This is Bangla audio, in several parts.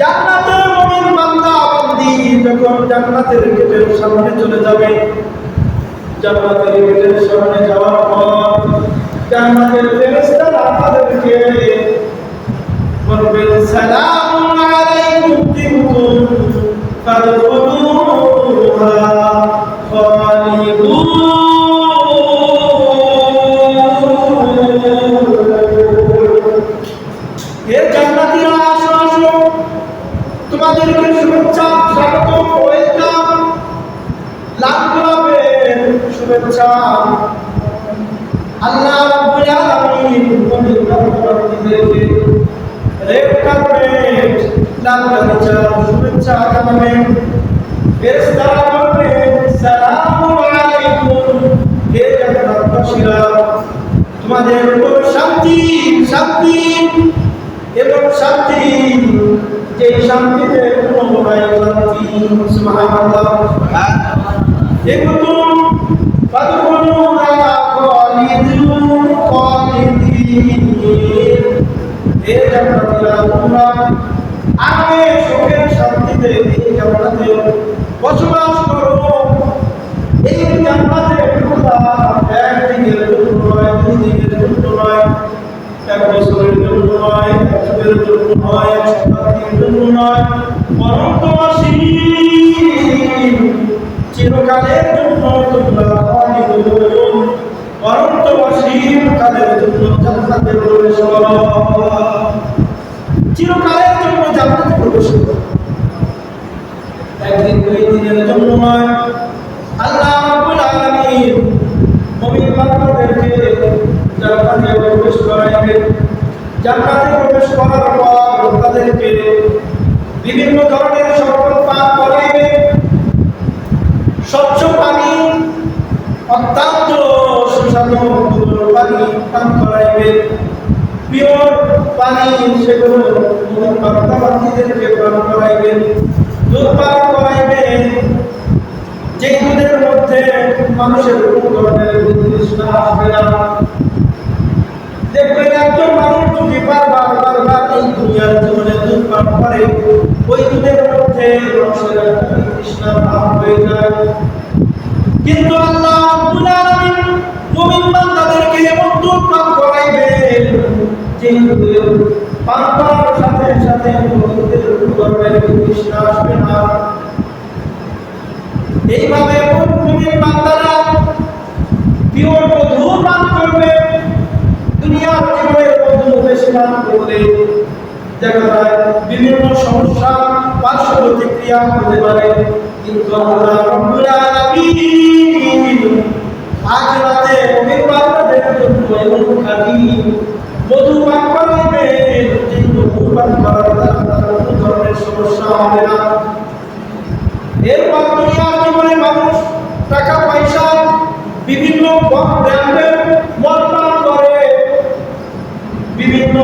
জান্নাতের মমিন বান্দা বান্দি যখন জান্নাতের গেটের সামনে চলে যাবে, জান্নাতের গেটের সামনে যাওয়ার পর জান্নাতের ফেরেশতারা তাদেরকে বলবেন, সালামু বলবেন সালামু আলাইকুম হে জান্নাতবাসীরা তোমাদের উপর শান্তি শান্তি, এবং শান্তি যে শান্তিতে কোনো নাই। শান্তি সুবহানাল্লাহ। যুগের জন্য নয় এক জন্য নয়, বরং তোমার চিরকালের জন্য তোমরা খালিদুন বরং প্রবেশ করো। একদিন দুই দিনের জন্য নয়। আল্লাহ রাব্বুল আলামিন মুমিন বান্দাদেরকে জান্নাতে প্রবেশ করাইবেন। করার পর তাদেরকে বিভিন্ন ধরনের শরবত পান করাইবেন স্বচ্ছ পানি, অত্যন্ত সুস্বাদু পানি পান করাইবেন পিওর পানি সেগুলো বান্দাবান্দিদেরকে পান করাইবেন দুধ পান করাইবেন মধ্যে মানুষের কোনো ধরনের তৃষ্ণা আসবে না। দেখবেন একজন মানুষ যদি বারবার বারবার এই দুনিয়ার জীবনে পান করে, ওই দুধের মধ্যে মানুষের ভাব হয়ে যায়। কিন্তু আল্লাহ রাব্বুল আলামিন মুমিন বান্দাদেরকে এমন সাথে সাথে তৃষ্ণা আসবে না। এইভাবে মুমিন বান্দারা পিওর মধু পান করবে। পান করলে দেখা যায়, বিভিন্ন সমস্যা পার্শ্ব প্রতিক্রিয়া হতে পারে। কিন্তু রাব্বুল আজ রাতে সমস্যা হবে না। দুনিয়ার জীবনে মানুষ টাকা পয়সা বিভিন্ন ব্র্যান্ডের মদ পান করে বিভিন্ন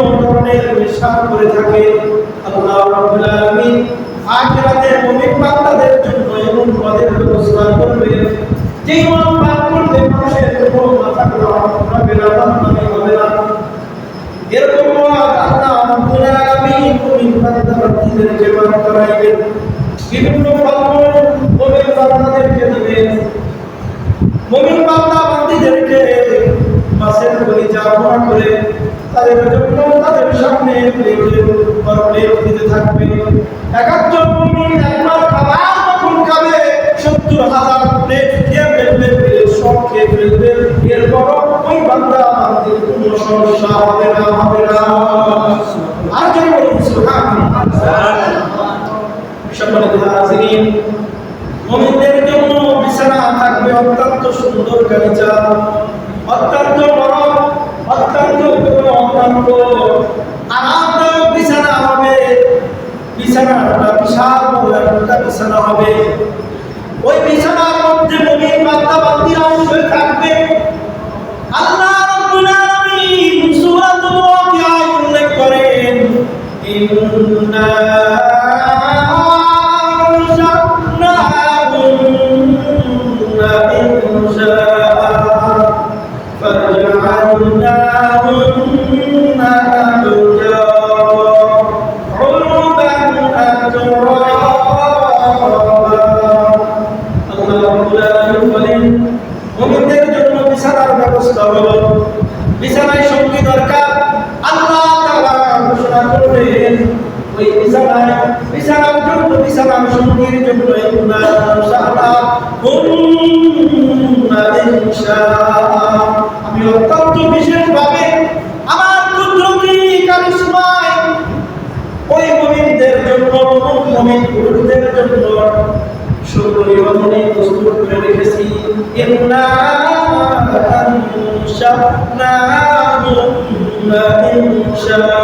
ধরনের করে থাকে। আল্লাহ রাব্বুল আলামিন আখিরাতে মুমিন বান্দাদের জন্য এমন পদের ব্যবস্থা করবে। যেই মদ পান করলে মানুষের কোনো মাথা খারাপ হবে না বদনামি হবে না। এরকম আল্লাহ রাব্বুল আলামিন মুমিন বান্দাদেরকে পান করাইবেন বিভিন্ন ফলমূল মুমিন বান্দাদেরকে দিবেন মুমিন বান্দা বান্দিদেরকে মাছের কলিজা ভরা করে, তাদের জন্য তাদের সামনে দিতে থাকবে। এক মুমিন একবার খাবার যখন খাবে, সত্তর হাজার প্লেট খেয়ে ফেলবে সব খেয়ে ফেলবে। এরপর বিছানার সঙ্গীর জন্য ইনশাআল্লাহ হুন্না ইনশাআল্লাহ আমি অত্যন্ত বিশেষভাবে আমার কুদরতি কারিশমায় ওই মুমিনদের জন্য মুমিন পুরুষদের জন্য সুন্দরী রমণী প্রস্তুত করে রেখেছি ইন্না আনশানাহুন্না ইনশাআ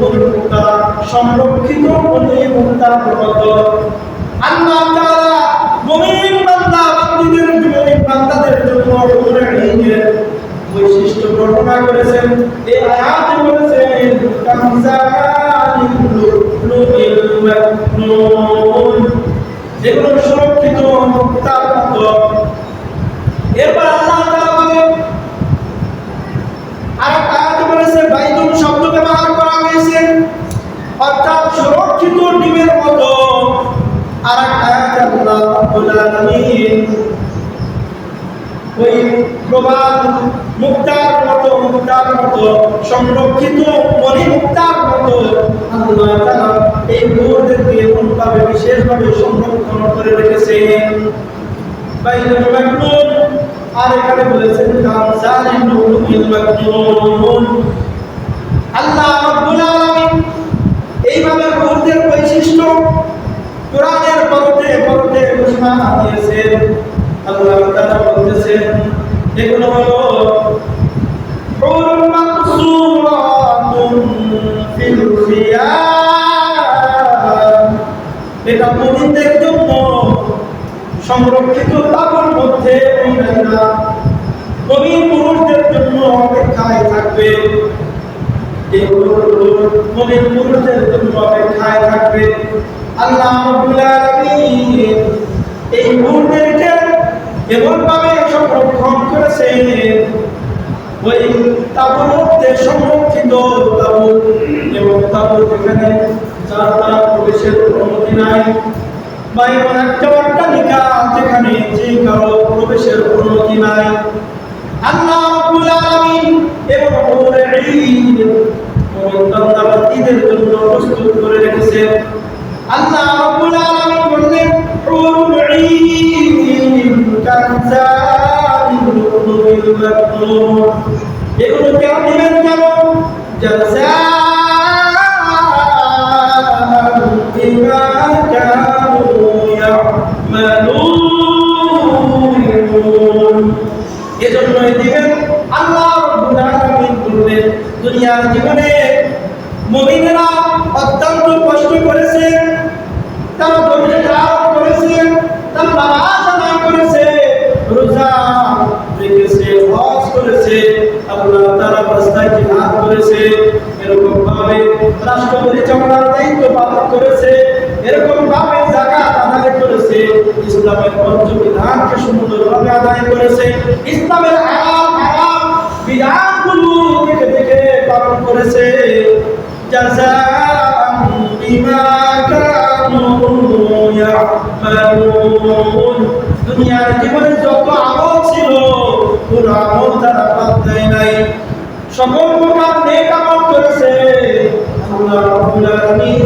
সংরক্ষিত পরিমুক্তার মতো আল্লাহ তাআলা মুমিন বান্দা বান্দীদের মুমিন বান্দাদের জন্য হুরুল ঈনের বৈশিষ্ট্য বর্ণনা করেছেন। এই আয়াতে বলেছেন লুলুল মাকনুন যেগুলো এরপর আল্লাহ তাআলা বলেন আর আয়াতে বলেছে বাইতুন শব্দ ব্যবহার অর্থাৎ সুরক্ষিত ডিমের মতো ওই প্রবাদ মুক্তার মতো মুক্তার মতো সংরক্ষিত মনি মুক্তার মতো এই মুহূর্তকে এমনভাবে বিশেষভাবে সংরক্ষণ করে রেখেছেন আর এখানে বলেছেন আল্লাহ এইভাবে মুহূর্তের বৈশিষ্ট্য কোরআনের পরতে পরতে ঘোষণা দিয়েছেন আল্লাহ তাআলা বলতেছেন এগুলো হলো এটা মুমিনদের জন্য সংরক্ষিত তাবুর মধ্যে কবি পুরুষদের জন্য অপেক্ষায় থাকবে। পুরুষদের জন্য অপেক্ষায় থাকবে। আল্লাহ এই মুহূর্তকে এমন সংরক্ষণ করেছে ওই তাবুর মধ্যে সংরক্ষিত তাবু এবং তাবু যেখানে প্রবেশের অনুমতি নাই। বা এমন একটা অট্টালিকা যেখানে যে কারও প্রবেশের অনুমতি নাই। আল্লাহ প্রস্তুত করে রেখেছেন। আল্লাহ রাব্বুল আলামিন বললেন হুরুল এগুলো কেন দিবেন কেন জাযাআ এরকম ভাবে জাকাত আদায় করেছে, ইসলামের পঞ্চবিধানকে সুন্দরভাবে আদায় করেছে, ইসলামের আরাম আরাম বিধানগুলো দেখে দেখে পালন করেছে। দুনিয়ার জীবনে যত আমল ছিল, কোন আমল তারা বাদ দেয় নাই। সকল প্রকার নেক আমল করেছে। আল্লাহ রাব্বুল আলামিন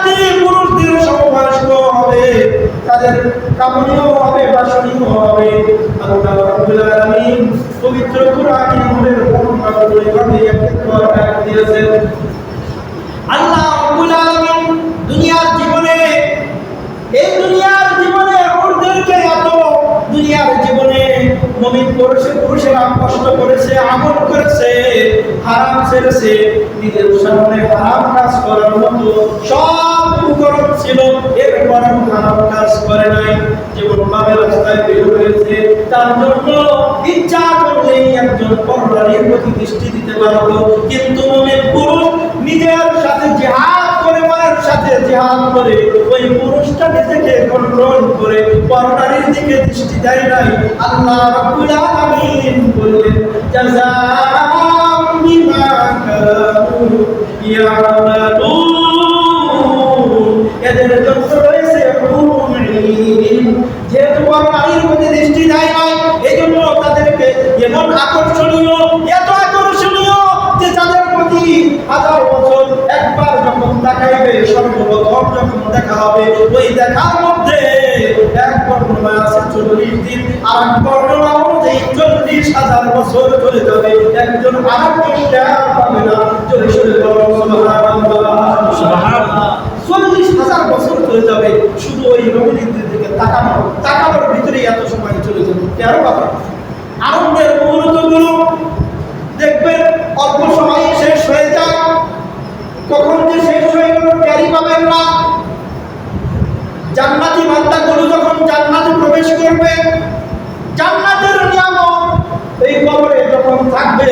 দুনিয়ার জীবনে, এই দুনিয়ার জীবনে এত দুনিয়ার জীবনে মুমিন পুরুষে পুরুষেরা কষ্ট করেছে আমল করেছে, হারাম ছেড়েছে, নিজের সামনে হারাম কাজ করার মতো সব উপকরণ ছিল। এরপর হারাম কাজ করে নাই। যেমন ভাবে রাস্তায় বের হয়েছে, তার জন্য ইচ্ছা করলেই একজন পরনারীর প্রতি দৃষ্টি দিতে পারতো। কিন্তু মুমিন পুরুষ নিজের সাথে জিহাদ করে, মায়ের সাথে জিহাদ করে, ওই পুরুষটা নিজেকে কন্ট্রোল করে পরনারীর দিকে দৃষ্টি দেয় নাই। আল্লাহ রাব্বুল আলামিন বললেন জাযাম বিমা কানু ইয়ামালুন। এদের জন্য রয়েছে হুরুন ঈন। যেহেতু প্রতি দৃষ্টি দেয় নাই এই জন্য তাদেরকে এমন আকর্ষণীয়, এত আকর্ষণীয় যে যাদের প্রতি হাজার বছর একবার যখন দেখাইবে সর্বপ্রথম যখন দেখা হবে, ওই দেখার মধ্যে এক বর্ণনা আছে চল্লিশ দিন, আর এক বর্ণনা অনুযায়ী চল্লিশ হাজার বছর চলে যাবে। একজন আরেকজন টের পাবে না। বলো সুবহানাল্লাহ। চল্লিশ হাজার বছর চলে যাবে। শুধু ওই রমণীদের দিকে তাকানো। তাকানোর ভিতরেই এত সময় চলে যাবে। তেরো পাবে আনন্দের মুহূর্তগুলো দেখবেন অল্প সময়ে শেষ হয়ে যায়। কখন যে শেষ হয়ে গেল ক্যারি পাবেন না। জান্নাতি বান্দাগুলো যখন জান্নাতে প্রবেশ করবে, জান্নাতের নিয়ামত এই কবরে যখন থাকবে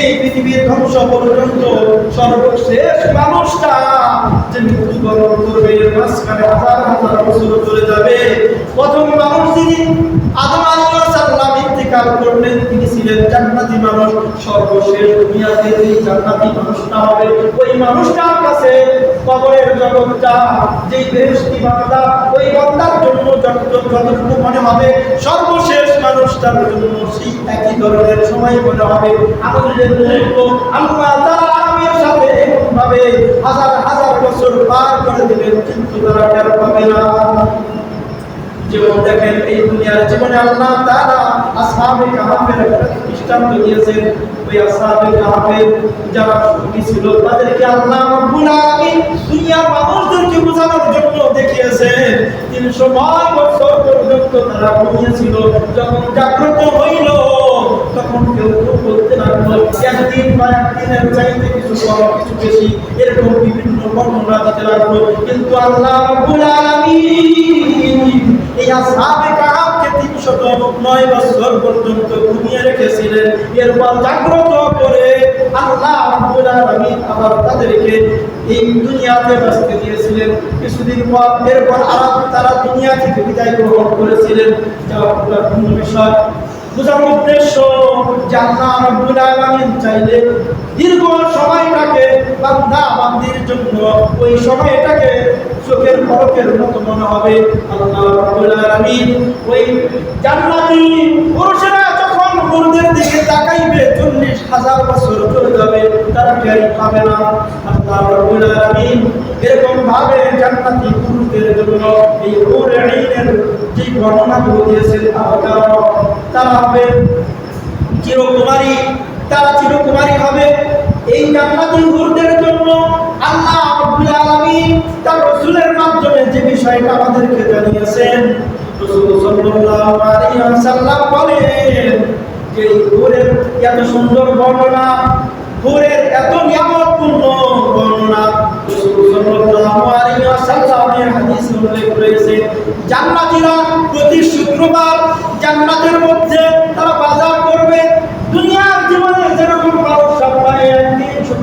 এই পৃথিবীর ধ্বংস পর্যন্ত সর্বশেষ মানুষটা যে মৃত্যুবরণ করবে মাঝখানে হাজার হাজার বছর চলে যাবে। প্রথম মানুষ যিনি আদম আলাইহিস সাল্লাম ইন্তিকাল করলেন, তিনি ছিলেন জান্নাতি মানুষ সর্বশেষ দুনিয়াতে এই জান্নাতি মানুষটা হবে, ওই মানুষটার কাছে কবরের জগৎটা, যেই বেহেশতি বান্দা ওই বান্দার জন্য যতটুকু মনে হবে, সর্বশেষ মানুষটার জন্য সেই একই ধরনের সময় মনে হবে। আমাদের মুহূর্ত আল্লাহ তাআলা সাথে এমনভাবে হাজার হাজার বছর পার করে দেবেন কিন্তু তারা টের পাবে না। যেমন দেখেন, এই দুনিয়ার জীবনে আল্লাহ তাআলা আসহাবে কাহাফের দৃষ্টান্ত দিয়েছেন। ওই আসহাবে কাহাফের যারা সঙ্গী ছিল, তাদেরকে আল্লাহ রাব্বুল আলামিন দুনিয়ার মানুষদেরকে বোঝানোর জন্য দেখিয়েছেন। তিনশো নয় বছর পর্যন্ত তারা ঘুমিয়েছিল, যখন জাগ্রত হইল, তখন কেউ কেউ বেশি এরকম বিভিন্ন বর্ণনা দিতে 309 বছর পর্যন্ত রেখেছিলেন এরপর জাগ্রত করে আল্লাহ রাব্বুল তাদেরকে এই দুনিয়াতে বাঁচতে দিয়েছিলেন। কিছুদিন পর এরপর আবার তারা দুনিয়া থেকে বিদায় গ্রহণ করেছিলেন। যা বিষয়। বোঝার উদ্দেশ্য যে রাব্বুল আলামিন চাইলে দীর্ঘ সময়টাকে বান্দা বান্দির জন্য ওই সময়টাকে চোখের পরকের মতো মনে হবে। আল্লাহ রব্বুল আলামিন ওই জান্নাতি পুরুষেরা যখন মুরদের দিকে তাকাইবে চল্লিশ হাজার বছর চলে যাবে, তারা টের পাবে না। এরকম ভাবে জান্নাতি পুরুষদের জন্য এই হুর আইনের যে বর্ণনাগুলো দিয়েছেন তারা হবে চিরকুমারী, তারা চিরকুমারী হবে এই জান্নাতি হুরদের জন্য। আল্লাহ রাব্বুল আলামিন তার রাসূলের মাধ্যমে যে বিষয়টা আমাদেরকে জানিয়েছেন, রাসূল সাল্লাল্লাহু আলাইহি ওয়াসাল্লাম বলেন যে ঘোরের এত সুন্দর বর্ণনা, ঘোরের এত নিয়ামতপূর্ণ বর্ণনা হাদিসে উল্লেখ জান্নাতীরা প্রতি শুক্রবার জান্নাতের মধ্যে তারা বাজার করবে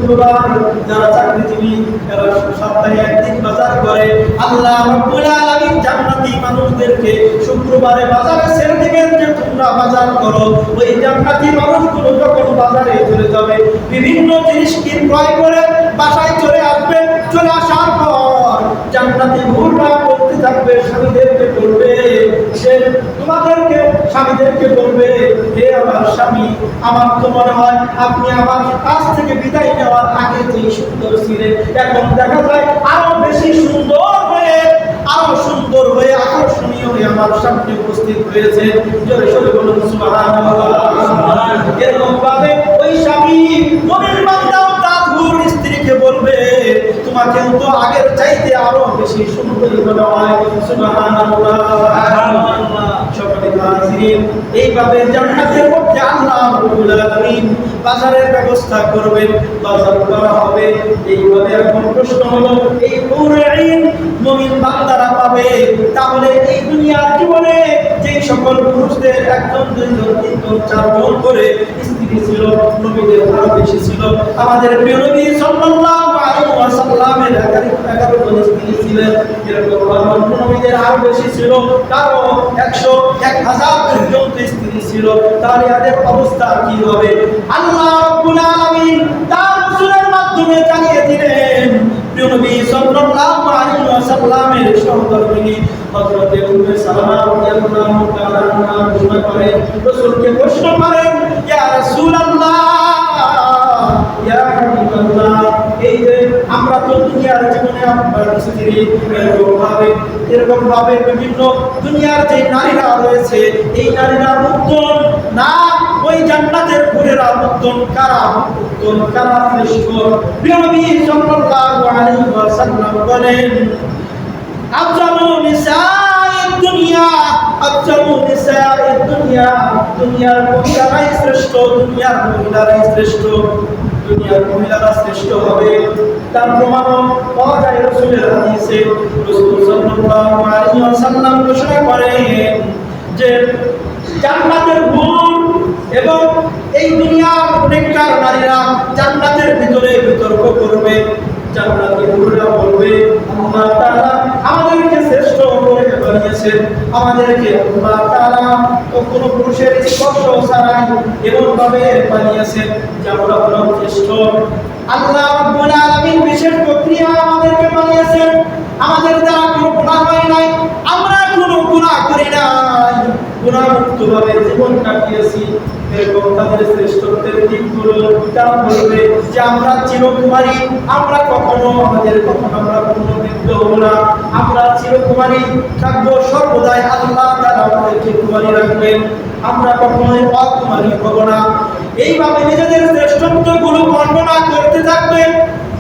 শুক্রবার যারা চাকরিজীবী, তারা সপ্তাহে একদিন বাজার করে। আল্লাহ রাব্বুল আলামিন জান্নাতি মানুষদেরকে শুক্রবারে বাজারে ছেড়ে দিবেন যে তোমরা বাজার করো। ওই জান্নাতি মানুষগুলো যখন বাজারে চলে যাবে, বিভিন্ন জিনিস কিন ক্রয় করে বাসায় চলে আসবে। চলে আসার পর জান্নাতি ভুলটা করতে থাকবে, স্বামীদেরকে বলবে সে তোমাদেরকে স্বামীদেরকে বলবে হে আমার স্বামী আমার তো মনে হয় আপনি আমার কাছ থেকে বিদায় নেওয়ার আগে যে সুন্দর ছিলেন। এখন দেখা যায় আরও বেশি সুন্দর হয়ে আরও সুন্দর হয়ে আকর্ষণীয় হয়ে আমার সামনে উপস্থিত হয়েছে। জোরে সরে বলুন সুবহানাল্লাহ। এরকম ভাবে ওই স্বামী মনের বান্দাও তার তোমাকেও তো আগের চাইতে আরও বেশি সুন্দরী মনে হয়। সুবহানাল্লাহ। হাজিরিন এইভাবে জান্নাতের মধ্যে আল্লাহ রাব্বুল আলামিন বাজারের ব্যবস্থা করবেন, বাজার করা হবে। এইভাবে এখন প্রশ্ন হলো, এই পুরে মুমিন বান্দারা পাবে? তাহলে এই দুনিয়ার জীবনে যে সকল পুরুষদের একজন, দুইজন, তিনজন, চারজন করে স্ত্রী ছিল, নবীদের আরও বেশি ছিল, আমাদের প্রিয় নবী সাল্লাল্লাহু আলাইহি ওয়াসাল্লামের এগারো জন স্ত্রী ছিলেন। এরকম নবীদের আরও বেশি ছিল কারও একশো এক হাজার পর্যন্ত স্ত্রী ছিল তাহলে এদের অবস্থা কি হবে? আল্লাহ রাব্বুল তার রাসূলের মাধ্যমে জানিয়ে দিলেন, প্রিয় নবী সাল্লাল্লাহু আলাইহি এই যে আমরা তো দুনিয়ার জীবনে আপনার স্ত্রী এরকম ভাবে এরকম ভাবে বিভিন্ন দুনিয়ার যে নারীরা রয়েছে, এই নারীরা উত্তম না, ওই জান্নাতের পুরেরা উত্তম কারা উত্তম কারা শ্রেষ্ঠ? প্রিয় নবী সাল্লাল্লাহু আলাইহি ওয়াসাল্লাম বলেন, আফজালু নিসাইদ দুনিয়া, আফজালু নিসাইদ দুনিয়া, দুনিয়ার মহিলারাই শ্রেষ্ঠ, দুনিয়ার মহিলারাই শ্রেষ্ঠ। দুনিয়ার মহিলারা শ্রেষ্ঠ হবে। তার প্রমাণও পাওয়া যায় রসুলের হাদিসে। রসুল সাল্লাল্লাহু আলাইহি ওয়াসাল্লাম ঘোষণা করেন যে জান্নাতের গুণ এবং এই দুনিয়ার অনেকটা নারীরা জান্নাতের ভিতরে বিতর্ক করবে জান্নাতের হুররা বলবে আল্লাহ তাআলা আমাদেরকে শ্রেষ্ঠ করে বানিয়েছেন আমাদেরকে আল্লাহ তাআলা তো কোনো পুরুষের স্পর্শ ছাড়াই এমন ভাবে বানিয়েছেন যে আমরা হলাম শ্রেষ্ঠ। আল্লাহ রাব্বুল আলামিন বিশেষ প্রক্রিয়া আমাদেরকে বানিয়েছেন। আমাদের দ্বারা কোনো গুনাহ হয় নাই, আমরা কোনো গুনাহ করি নাই। গুনাহ মুক্ত ভাবে জীবন কাটিয়েছি। এরকম তাদের শ্রেষ্ঠত্বের দিকগুলো তারা বলবে যে আমরা চিরকুমারী, আমরা কখনো আমাদের কখনো আমরা কোনো বৃদ্ধ হব না। আমরা চিরকুমারী থাকব, সর্বদাই আল্লাহ তারা আমাদেরকে কুমারী রাখবেন। আমরা কখনোই অকুমারী হব না। এইভাবে নিজেদের শ্রেষ্ঠত্বগুলো বর্ণনা করতে থাকবে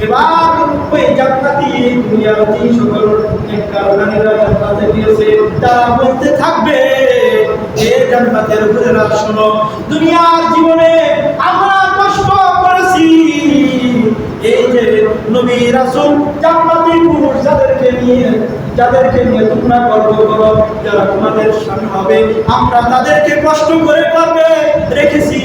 এবার ওই জান্নাতি দুনিয়ার যে সকল নেককার তারা বলতে থাকবে জান্নাতের হুরেরা শোনো, দুনিয়ার জীবনে আমরা কষ্ট করেছি। এই যে নবী রাসূল জান্নাতি পুরুষ যাদেরকে নিয়ে যাদেরকে নিয়ে তোমরা গর্ব করো যারা তোমাদের স্বামী হবে, আমরা তাদেরকে কষ্ট করে করবে রেখেছি,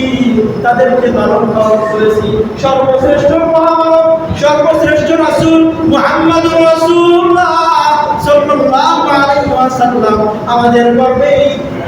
তাদেরকে লালন পালন করেছি। সর্বশ্রেষ্ঠ মহামানব, সর্বশ্রেষ্ঠ রাসূল মুহাম্মদুর রাসূলুল্লাহ আমাদের গর্বে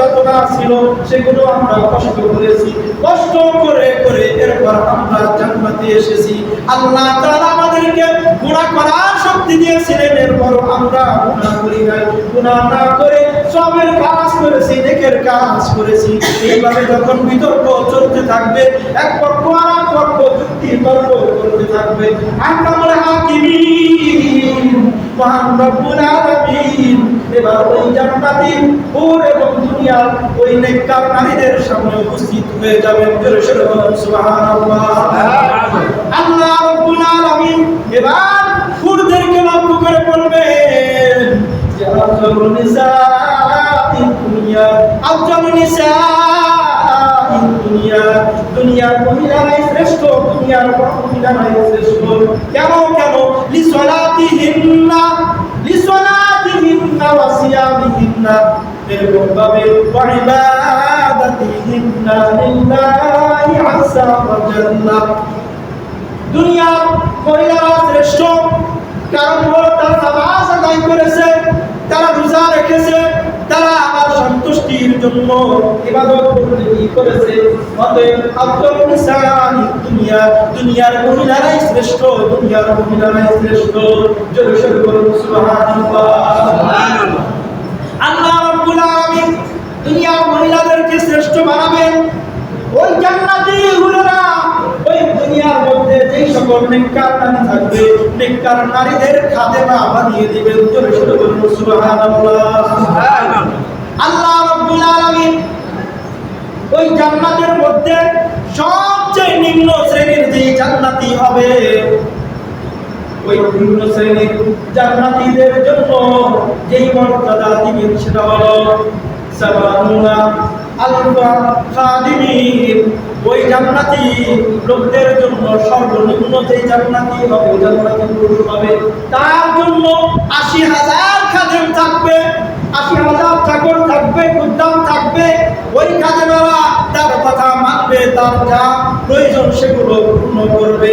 যত কাজ ছিল, সেগুলো আমরা কষ্ট করেছি। কষ্ট করে করে এরপর আমরা জান্নাতে এসেছি। আল্লাহ তাআলা আমাদেরকে গুনাহ করার শক্তি দিয়েছিলেন, এরপর আমরা গুনাহ করি নাই। গুনাহ না করে সবের কাজ করেছি, নেকের কাজ করেছি। এইভাবে যখন বিতর্ক চলতে থাকবে, এক পক্ষ আর এক পক্ষ যুক্তি তর্ক করতে থাকবে। আহকামুল হাকিমিন মহান আল্লাহ এবার লক্ষ্য করে বলবেন যে দুনিয়া দুনিয়ার মহিলারাই শ্রেষ্ঠ দুনিয়ার মহিলারাই শ্রেষ্ঠ। কেন কেন লিসলাতিহিন্না লিসলাতিহিন্না ওয়া সিয়ামিহিন্না। এরকম ভাবে ওয়া ইবাদাতিহিন্না লিল্লাহি আযজা ওয়া জাল্লা। দুনিয়ার মহিলারা শ্রেষ্ঠ, কারণ হলো তারা নামাজ আদায় করেছে, তারা রোজা রেখেছে জন্য ইবাদত কি করেছে? অতএব আব্দুল নিসান দুনিয়া, দুনিয়ার মহিলারাই শ্রেষ্ঠ, দুনিয়ার মহিলারাই শ্রেষ্ঠ। জোরে সোরে বলুন, সুবহানাল্লাহ। আল্লাহ রাব্বুল আলামিন দুনিয়ার মহিলাদেরকে শ্রেষ্ঠ বানাবেন। ওই জান্নাতি হুরেরা ওই দুনিয়ার মধ্যে যেই সকল নেককার নারী থাকবে, নেককার নারীদের খাদেমা বানিয়ে দিবেন। জোরে সোরে বলুন সুবহানাল্লাহ। আল্লাহ রব্বুল আলামিন ওই জান্নাতের মধ্যে সবচেয়ে নিম্ন শ্রেণির যে জান্নাতি হবে, ওই নিম্ন শ্রেণির জান্নাতিদের জন্য যেই মর্যাদা দিবেন সেটা হলো সাবানুনা আলফা খাদিমিন, ওই জান্নাতি লোকদের জন্য সর্বনিম্ন যে জান্নাতি হবে জান্নাতি পুরুষ হবে। তার জন্য আশি হাজার খাদেম থাকবে, আশি হাজার চাকর থাকবে উদ্যাম থাকবে। ওই খাদেমেরা তার কথা মানবে, তার যা প্রয়োজন সেগুলো পূর্ণ করবে।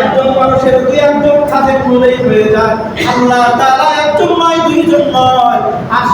একজন মানুষের দুই একজন খাদেম বলেই হয়ে যায়। আল্লাহ তাআলা একজন নয়, দুইজন নয়। আশি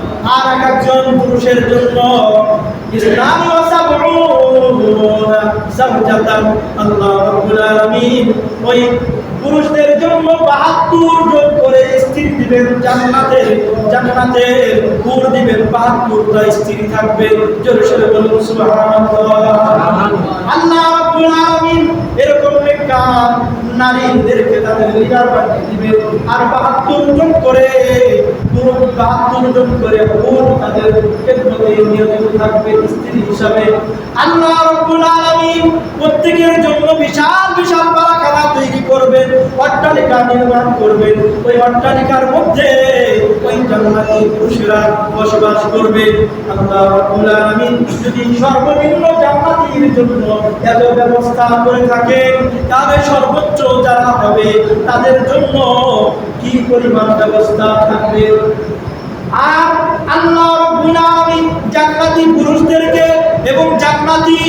আর এক একজন পুরুষের জন্য ইসলামী আল্লাহ রাব্বুল আলামিন। ওই পুরুষদের জন্য 72 যোগ করে স্ত্রী দিবেন জান্নাতের জান্নাতের হুর দিবেন 72 টা স্ত্রী থাকবে। জোরে সুবহানাল্লাহ। আল্লাহ রাব্বুল আলামিন এরকম নারীদেরকে তাদের লিডার বানিয়ে দিবেন আর 72 জন করে 72 জন করে হুর তাদের খেদমতে থাকবে স্ত্রী হিসাবে। প্রত্যেকের জন্য বিশাল বিশাল বারাখানা তৈরি করবেন, অট্টালিকা নির্মাণ করবেন। ওই অট্টালিকার মধ্যে ওই জান্নাতি পুরুষেরা বসবাস করবে। আল্লাহ রাব্বুল আলামিন যদি সর্বনিম্ন জান্নাতীর জন্য এত ব্যবস্থা করে থাকেন তাহলে সর্বোচ্চ যারা হবে তাদের জন্য কি পরিমাণ ব্যবস্থা থাকবে? আর আল্লাহ রাব্বুল আলামিন জান্নাতি পুরুষদেরকে এবং জান্নাতি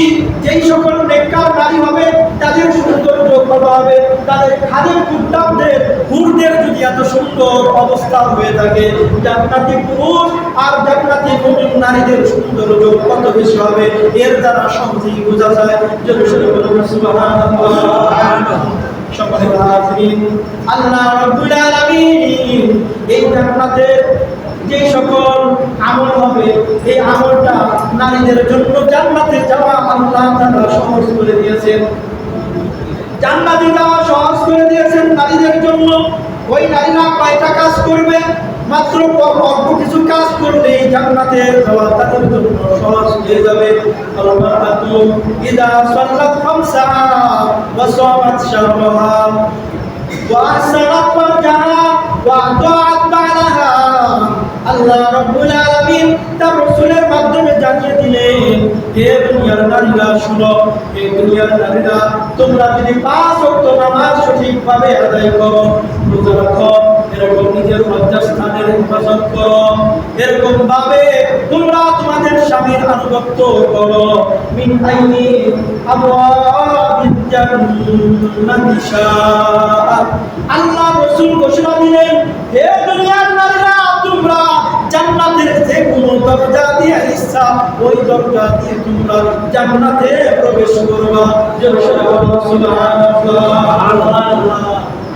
যেই সকল নেককার নারী হবে, তাদের সৌন্দর্য কত হবে। তাদের খাদের কুদ্দামদের হুরদের যদি এত সুন্দর অবস্থা হয়ে থাকে, জান্নাতি পুরুষ আর জান্নাতি মুমিন নারীদের সৌন্দর্য কত বেশি হবে, এর দ্বারা সহজেই বোঝা যায় যদি সকলে আল্লাহ রাব্বুল আলামিন এই জান্নাতের যে সকল আমল হবে, এই আমলটা নারীদের জন্য জান্নাতে যাওয়া আল্লাহ তাআলা সহজ করে দিয়েছেন। জান্নাতে যাওয়া সহজ করে দিয়েছেন নারীদের জন্য। ওই নারীরা কয়টা কাজ করবে? মাত্র অল্প কিছু কাজ করলে এই জান্নাতে যাওয়া তাদের জন্য সহজ হয়ে যাবে। ইদা সাল্লাত খামসাহা ওয়া সামাত শাহরাহা ওয়া আহসানাত ফারজাহা ওয়া আতাআত আল্লাহ রব্বুল আলামিন তার রাসূলের মাধ্যমে জানিয়ে দিলেন, হে দুনিয়ার নারীরা, শুনো, হে দুনিয়ার নারীরা, তোমরা যদি পাঁচ ওয়াক্ত নামাজ সঠিকভাবে আদায় করো, রোজা রাখো, এরকম নিজের লজ্জাস্থানের হেফাজত করো, এরকম ভাবে তোমরা তোমাদের স্বামীর আনুগত্য করো, মিন আইনি আল্লাহ রাসূল ঘোষণা দিলেন, হে দুনিয়ার নারীরা তোমরা জান্নাতের যে কোনো দরজা দিয়ে ইচ্ছা ওই দরজা দিয়ে তোমরা জান্নাতে প্রবেশ করবা। আল্লাহ সোরে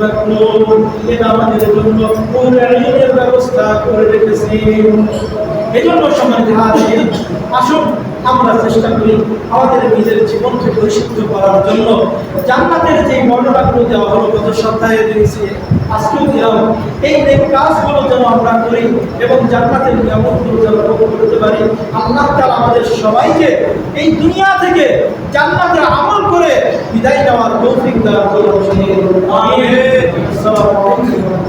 মাকনুন এটা আমাদের জন্য ব্যবস্থা করে রেখেছেন এই জন্য সম্মানিত আসুন আমরা চেষ্টা করি আমাদের নিজের জীবনকে পরিশুদ্ধ করার জন্য। জান্নাতের যে বর্ণনাগুলো দেওয়া হলো গত সপ্তাহে দিয়েছি আজকেও দিলাম। এই নেক কাজগুলো যেন আমরা করি এবং জান্নাতের নিয়ামতগুলো যেন ভোগ করতে পারি আল্লাহ তাআলা আমাদের সবাইকে এই দুনিয়া থেকে জান্নাতে আমল করে বিদায় নেওয়ার আসসালামু আলাইকুম।